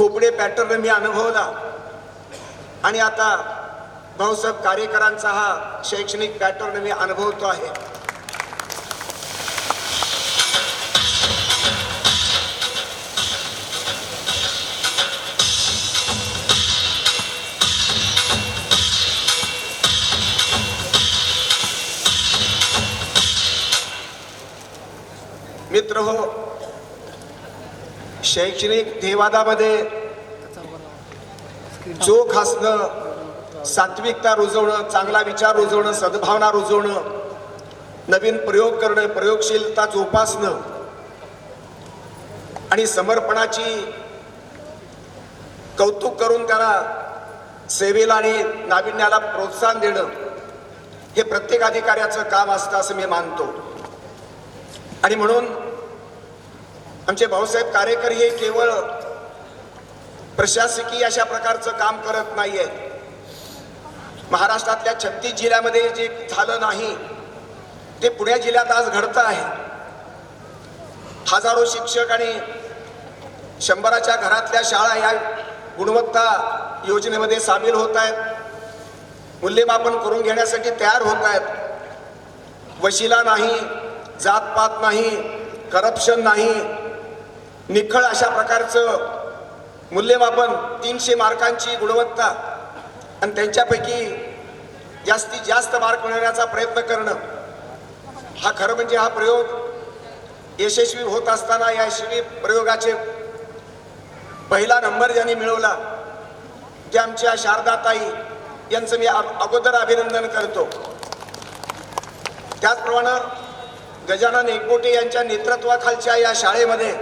Khopde pattern मी अनुभवला. आणि आता भाऊसाहेब कार्यकरांचा हा शैक्षणिक पॅटर्न मी अनुभवतो आहे. मित्र हो शैक्षणिक देवादामध्ये चोख असणं सात्विकता रुजवणं चांगला विचार रुजवणं सद्भावना रुजवणं नवीन प्रयोग करणं प्रयोगशीलता जोपासणं आणि समर्पणाची कौतुक करून त्याला सेवेला आणि नाविन्याला प्रोत्साहन देणं हे प्रत्येक अधिकाऱ्याचं काम असतं असं मी मानतो. आणि म्हणून आमचे भाऊसाहेब कार्यकरी हे केवळ प्रशासकीय अशा प्रकारचं काम करत नाहीये. महाराष्ट्रातल्या छत्तीस जिल्ह्यामध्ये जे झालं नाही ते पुणे जिल्ह्यात आज घडतं आहे. हजारो शिक्षक आणि शंभराच्या घरातल्या शाळा या गुणवत्ता योजनेमध्ये सामील होत आहेत. मूल्यमापन करून घेण्यासाठी तयार होत आहेत. वशिला नाही जातपात नाही करप्शन नाही निखळ अशा प्रकारचं मूल्यमापन तीनशे मार्कांची गुणवत्ता आणि त्यांच्यापैकी जास्तीत जास्त मार्क मिळवण्याचा प्रयत्न करणं हा खरं म्हणजे हा प्रयोग यशस्वी होत असताना या यशस्वी प्रयोगाचे पहिला नंबर ज्यांनी मिळवला ते आमच्या शारदाताई यांचं मी अगोदर अभिनंदन करतो. त्याचप्रमाणे गजानन एकबोटे यांच्या नेतृत्वाखालच्या या शाळेमध्ये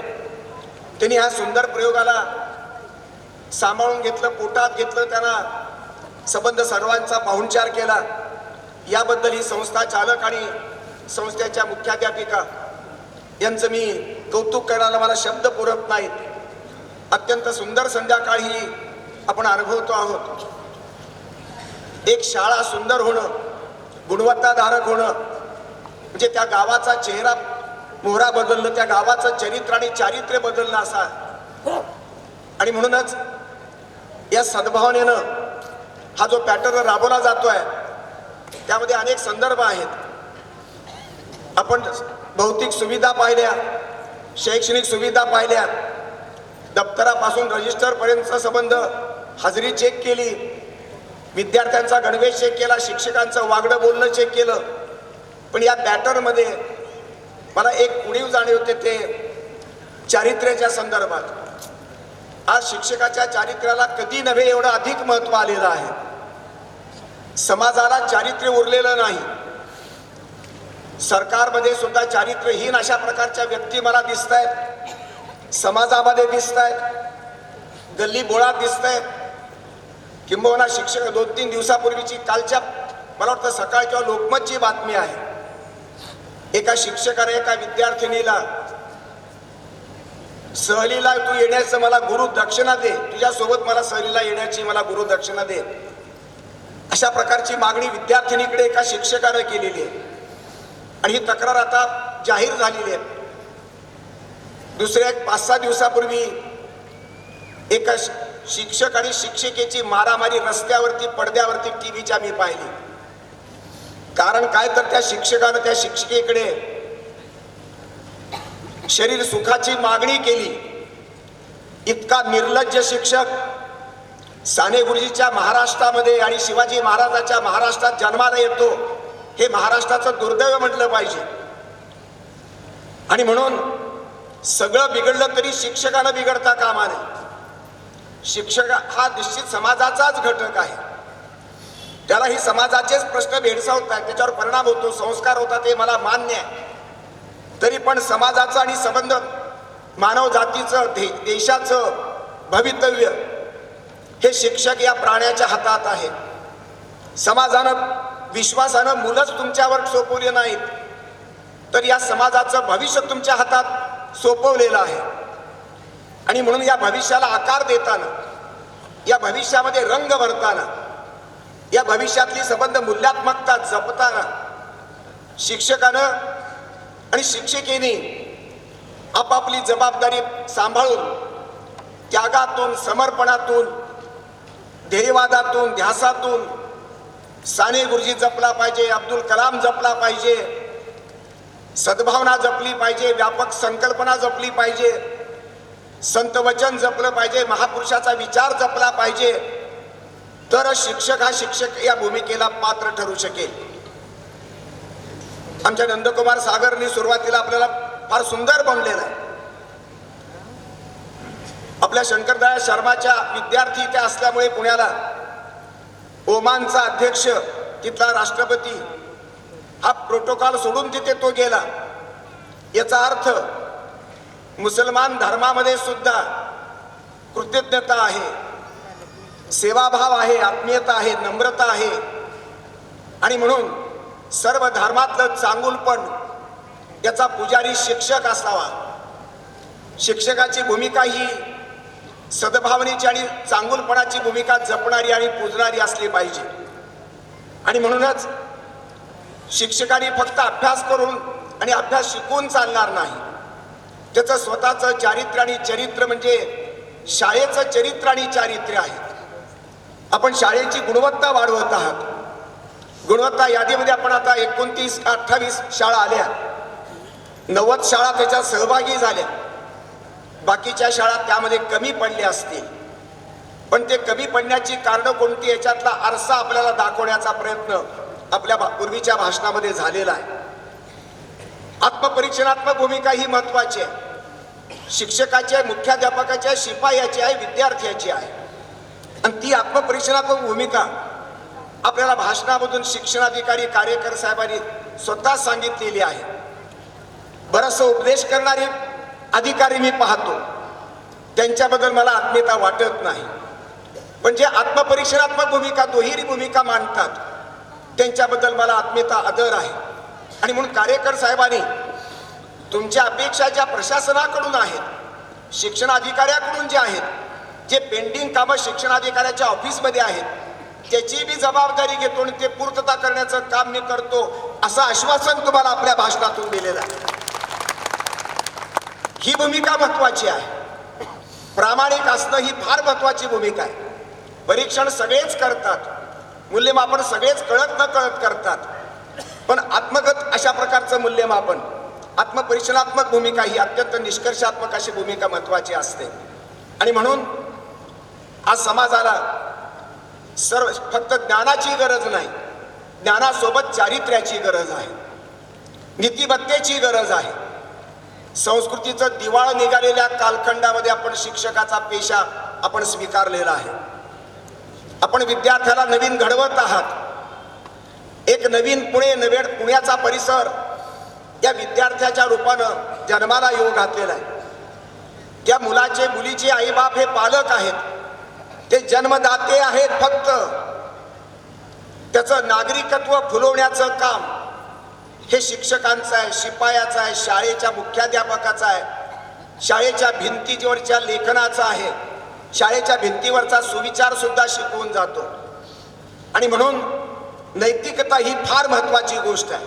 त्यांनी ह्या सुंदर प्रयोगाला सांभाळून घेतलं पोटात घेतलं त्यांना संबंध सर्वांचा पाहुणचार केला. याबद्दल ही संस्था चालक आणि संस्थेच्या मुख्याध्यापिका यांचं मी कौतुक करायला मला शब्द पुरत नाहीत. अत्यंत सुंदर संध्याकाळ ही आपण अनुभवतो आहोत. एक शाळा सुंदर होणं गुणवत्ताधारक होणं म्हणजे त्या गावाचा चेहरा मोहरा बदललं त्या गावाचं चरित्र आणि चारित्र्य बदललं असा. आणि म्हणूनच या सद्भावनेनं हा जो पॅटर्न राबवला जातोय त्यामध्ये अनेक संदर्भ आहेत. आपण भौतिक सुविधा पाहिल्या शैक्षणिक सुविधा पाहिल्या दप्तरापासून रजिस्टरपर्यंतचा संबंध हजेरी चेक केली विद्यार्थ्यांचा गणवेश चेक केला शिक्षकांचं वागडं बोलणं चेक केलं. पण या पॅटर्नमध्ये मला एक उणीव होते ते चारित्र्याच्या संदर्भात. आज शिक्षकाच्या चारित्र्याला कधी नव्हे एवढं अधिक महत्त्व आलेलं आहे. समाजाला चारित्र्य उरलेलं नाही. सरकारमध्ये सुद्धा चारित्र्यहीन अशा प्रकारच्या व्यक्ती मला दिसत आहेत समाजामध्ये दिसत आहेत गल्ली बोळात दिसत आहेत किंबहुना शिक्षक दोन तीन दिवसापूर्वीची कालच्या मला वाटतं सकाळ किंवा लोकमतची बातमी आहे. एका शिक्षकाने एका विद्यार्थिनीला सहलीला तू येण्याचं मला गुरु दक्षिणा दे. तुझ्यासोबत मला सहलीला येण्याची मला गुरु दक्षिणा दे. अशा प्रकारची मागणी विद्यार्थिनीकडे एका शिक्षकाने केलेली आहे. आणि ही तक्रार आता जाहीर झालेली आहे. दुसऱ्या एक पाच सहा दिवसापूर्वी एका शिक्षक आणि शिक्षिकेची मारामारी रस्त्यावरती पडद्यावरती टीव्हीच्या मी पाहिली. कारण काय तर त्या शिक्षकानं त्या शिक्षिकेकडे शरीर सुखाची मागणी केली. इतका निर्लज्ज शिक्षक साने गुरुजीच्या महाराष्ट्रामध्ये आणि शिवाजी महाराजाच्या महाराष्ट्रात जन्माला येतो. हे महाराष्ट्राचं दुर्दैव म्हटलं पाहिजे. आणि म्हणून सगळं बिघडलं तरी शिक्षकानं बिघडता कामा नये. शिक्षक हा निश्चित समाजाचाच घटक आहे. त्याला ही समाजाचेच प्रश्न भेडसावतात त्याच्यावर परिणाम होतो संस्कार होतात हे मला मान्य आहे. तरी पण समाजाचं आणि संबंध मानव जातीचं दे देशाचं भवितव्य हे शिक्षक या प्राण्याच्या हातात आहे. समाजानं विश्वासानं मुलंच तुमच्यावर सोपवले नाहीत. तर या समाजाचं भविष्य तुमच्या हातात सोपवलेलं आहे. आणि म्हणून या भविष्याला आकार देताना या भविष्यामध्ये रंग भरताना या भविष्यातली संबंध मूल्यात्मकता जपताना शिक्षकानं आणि शिक्षिकेने आपापली जबाबदारी सांभाळून त्यागातून समर्पणातून ध्येयवादातून ध्यासातून साने गुरुजी जपला पाहिजे अब्दुल कलाम जपला पाहिजे सद्भावना जपली पाहिजे व्यापक संकल्पना जपली पाहिजे संत वचन जपलं पाहिजे महापुरुषाचा विचार जपला पाहिजे तर शिक्षक हा शिक्षक या भूमिकेला पात्र ठरू शकेल. आमच्या नंदकुमार सागरनी सुरुवातीला आपल्याला फार सुंदर बनलेला आहे. आपल्या शंकरदया शर्माच्या विद्यार्थी इथे असल्यामुळे पुण्याला ओमानचा अध्यक्ष तिथला राष्ट्रपती हा प्रोटोकॉल सोडून तिथे तो गेला. याचा अर्थ मुसलमान धर्मामध्ये सुद्धा कृतज्ञता आहे. सेवाभाव आहे आत्मीयता आहे नम्रता आहे. आणि म्हणून सर्व धर्मातलं चांगुलपण याचा पुजारी शिक्षक असावा. शिक्षकाची भूमिका ही सद्भावनेची आणि चांगुलपणाची भूमिका जपणारी आणि पूजणारी असली पाहिजे. आणि म्हणूनच शिक्षकांनी फक्त अभ्यास करून आणि अभ्यास शिकवून चालणार नाही. त्याचं स्वतःचं चारित्र्य आणि चरित्र म्हणजे शाळेचं चरित्र आणि चारित्र्य आहे. आपण शाळेची गुणवत्ता वाढवत आहात. गुणवत्ता यादीमध्ये आपण आता एकोणतीस अठ्ठावीस शाळा आल्या. नव्वद शाळा त्याच्यात सहभागी झाल्या. बाकीच्या शाळा त्यामध्ये कमी पडल्या असतील. पण ते कमी पडण्याची कारणं कोणती याच्यातला आरसा आपल्याला दाखवण्याचा प्रयत्न आपल्या भा- पूर्वीच्या भाषणामध्ये झालेला आहे. आत्मपरीक्षणात्मक भूमिका ही महत्वाची आहे. शिक्षकाची आहे मुख्याध्यापकाची आहे शिपायाची आहे विद्यार्थ्याची आहे. आणि ती आत्मपरीक्षणात्मक भूमिका आपल्याला भाषणामधून शिक्षणाधिकारी कार्यकर साहेबांनी स्वतः सांगितलेली आहे. बराचसा उपदेश करणारे अधिकारी मी पाहतो. त्यांच्याबद्दल मला आत्मीयता वाटत नाही. पण जे आत्मपरीक्षणात्मक भूमिका दुहेरी भूमिका मांडतात त्यांच्याबद्दल मला आत्मीयता आदर आहे. आणि म्हणून कार्यकर साहेबांनी तुमच्या अपेक्षा ज्या प्रशासनाकडून आहेत शिक्षण अधिकाऱ्याकडून जे आहेत जे पेंडिंग कामं शिक्षणाधिकाऱ्याच्या ऑफिसमध्ये आहेत त्याची मी जबाबदारी घेतो आणि ते पूर्तता करण्याचं काम मी करतो असं आश्वासन तुम्हाला आपल्या भाषणातून दिलेलं आहे. ही भूमिका महत्वाची आहे. प्रामाणिक असणं ही फार महत्वाची भूमिका आहे. परीक्षण सगळेच करतात. मूल्यमापन सगळेच कळत न कळत करतात. पण आत्मगत अशा प्रकारचं मूल्यमापन आत्मपरीक्षणात्मक भूमिका ही अत्यंत निष्कर्षात्मक अशी भूमिका महत्वाची असते. आणि म्हणून आज समाजाला सर्व फक्त ज्ञानाची गरज नाही. ज्ञानासोबत चारित्र्याची गरज आहे. नीतिमत्तेची गरज आहे. संस्कृतीचं दिवाळ निघालेल्या कालखंडामध्ये आपण शिक्षकाचा पेशा आपण स्वीकारलेला आहे. आपण विद्यार्थ्याला नवीन घडवत आहात. एक नवीन पुणे नवेड पुण्याचा परिसर या विद्यार्थ्याच्या रूपानं जन्माला येऊ घातलेला आहे. त्या मुलाचे मुलीचे आईबाप हे पालक आहेत. ते जन्मदाते आहेत फक्त त्याचं नागरिकत्व फुलवण्याचं काम हे शिक्षकांचं आहे शिपायाचं आहे शाळेच्या मुख्याध्यापकाचं आहे शाळेच्या भिंतीवरच्या लेखनाचं आहे शाळेच्या भिंतीवरचा सुविचार सुद्धा शिकवून जातो. आणि म्हणून नैतिकता ही फार महत्वाची गोष्ट आहे.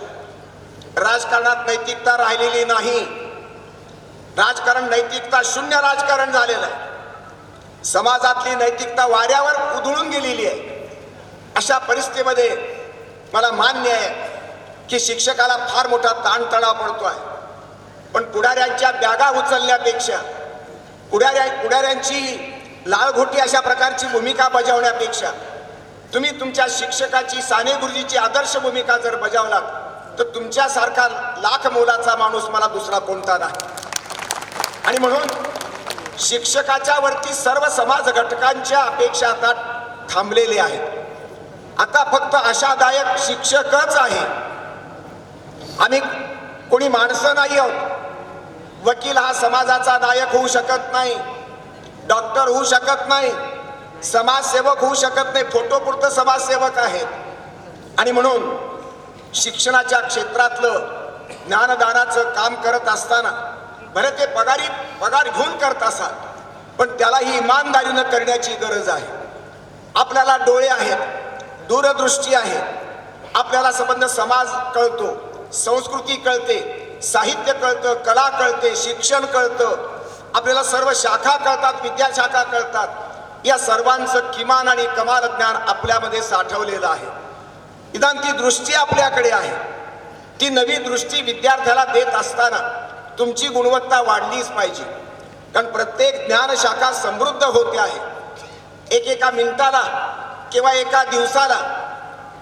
राजकारणात नैतिकता राहिलेली नाही. राजकारण नैतिकता शून्य राजकारण झालेलं आहे. समाजातली नैतिकता वाऱ्यावर उधळून गेलेली आहे. अशा परिस्थितीमध्ये मला मान्य आहे की शिक्षकाला फार मोठा ताणतणाव पडतो आहे. पण पुढाऱ्यांच्या बॅगा उचलण्यापेक्षा पुढाऱ्या पुढाऱ्यांची लाळघोटी अशा प्रकारची भूमिका बजावण्यापेक्षा तुम्ही तुमच्या शिक्षकाची साने गुरुजीची आदर्श भूमिका जर बजावलात तर तुमच्यासारखा लाख मोलाचा माणूस मला दुसरा कोणता नाही. आणि म्हणून शिक्षकाच्या वरती सर्व समाज घटकांच्या अपेक्षा आता थांबलेल्या आहेत. आता फक्त आशादायक शिक्षकच आहे. आम्ही कोणी माणसं नाही आहोत. वकील हा समाजाचा नायक होऊ शकत नाही. डॉक्टर होऊ शकत नाही. समाजसेवक होऊ शकत नाही. फोटो पुरतं समाजसेवक आहेत. आणि म्हणून शिक्षणाच्या क्षेत्रातलं ज्ञानदानाचं काम करत असताना बरं ते पगारी पगार घेऊन करत असाल पण त्याला ही इमानदारीनं करण्याची गरज आहे. आपल्याला डोळे आहेत दूरदृष्टी आहे. आपल्याला संबंध समाज कळतो संस्कृती कळते साहित्य कळतं कला कळते शिक्षण कळतं. आपल्याला सर्व शाखा कळतात विद्याशाखा कळतात. या सर्वांचं किमान आणि कमाल ज्ञान आपल्यामध्ये साठवलेलं आहे. निदान ती दृष्टी आपल्याकडे आहे. ती नवी दृष्टी विद्यार्थ्याला देत असताना तुमची गुणवत्ता वाढलीच पाहिजे. कारण प्रत्येक ज्ञानशाखा समृद्ध होते आहे. एक एका मिनिटाला किंवा एका दिवसाला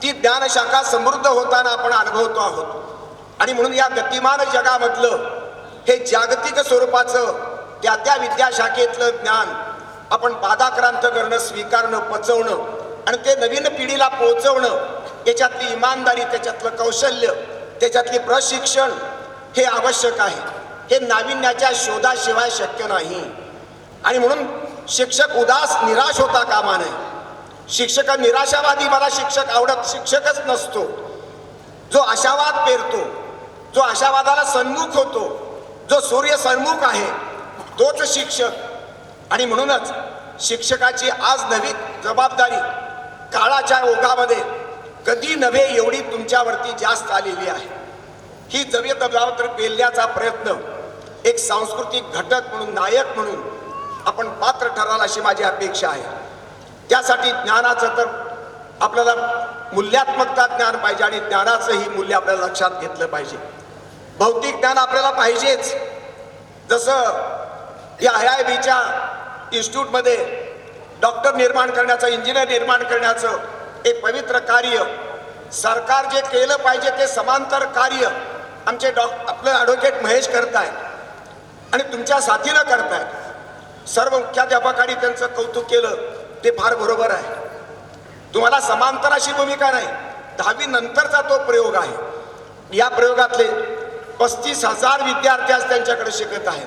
ती ज्ञानशाखा समृद्ध होताना आपण अनुभवतो आहोत. आणि म्हणून या गतिमान जगामधलं हे जागतिक स्वरूपाचं त्या त्या विद्याशाखेतलं ज्ञान आपण पादाक्रांत करणं स्वीकारणं पचवणं आणि ते नवीन पिढीला पोहोचवणं त्याच्यातली इमानदारी त्याच्यातलं कौशल्य त्याच्यातली प्रशिक्षण हे आवश्यक आहे. हे नाविन्याच्या शोधाशिवाय शक्य नाही. आणि म्हणून शिक्षक उदास निराश होता कामा नये शिक्षक निराशावादी मला शिक्षक आवडत शिक्षकच नसतो. जो आशावाद पेरतो जो आशावादाला सन्मुख होतो जो सूर्य सन्मुख आहे तोच शिक्षक. आणि म्हणूनच शिक्षकाची आज नवी जबाबदारी काळाच्या ओघामध्ये कधी नव्हे एवढी तुमच्यावरती जास्त आलेली आहे. ही जवी जबाबदारी पेलण्याचा प्रयत्न एक सांस्कृतिक घटक म्हणून नायक म्हणून आपण पात्र ठराल अशी माझी अपेक्षा आहे. त्यासाठी ज्ञानाचं तर आपल्याला मूल्यात्मकता ज्ञान पाहिजे आणि ज्ञानाचंही मूल्य आपल्याला लक्षात घेतलं पाहिजे. भौतिक ज्ञान आपल्याला पाहिजेच. जसं या आय आय बीच्या इन्स्टिट्यूटमध्ये डॉक्टर निर्माण करण्याचं इंजिनियर निर्माण करण्याचं एक पवित्र कार्य सरकार जे केलं पाहिजे ते समांतर कार्य आमचे डॉ आपलं ॲडव्होकेट महेश करतायत. आणि तुमच्या साथीनं करतायत. सर्व मुख्याध्यापकांनी त्यांचं कौतुक केलं ते फार बरोबर आहे. तुम्हाला समांतर अशी भूमिका नाही दहावी नंतरचा तो प्रयोग आहे. या प्रयोगातले पस्तीस हजार विद्यार्थी आज त्यांच्याकडे शिकत आहेत.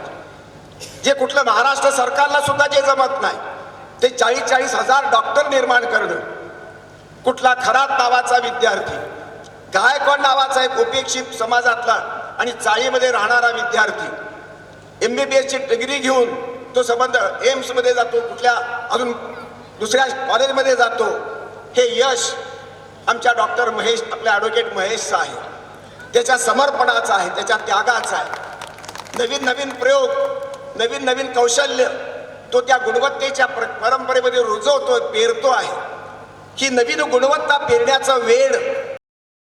जे कुठलं महाराष्ट्र सरकारला सुद्धा जे जमत नाही ते चाळीस चाळीस हजार डॉक्टर निर्माण करणं. कुठला खरात नावाचा विद्यार्थी गायकवाड नावाचा एक उपेक्षित समाजातला आणि चाळीमध्ये राहणारा विद्यार्थी एम बी बी एसची डिग्री घेऊन तो संबंध एम्समध्ये जातो कुठल्या अजून दुसऱ्या कॉलेजमध्ये जातो हे यश आमच्या डॉक्टर महेश आपल्या ॲडव्होकेट महेशचं आहे त्याच्या समर्पणाचं आहे त्याच्या त्यागाचं आहे. नवीन नवीन प्रयोग नवीन नवीन कौशल्य तो त्या गुणवत्तेच्या प्र परंपरेमध्ये रुजवतो पेरतो आहे ही नवीन गुणवत्ता पेरण्याचा वेळ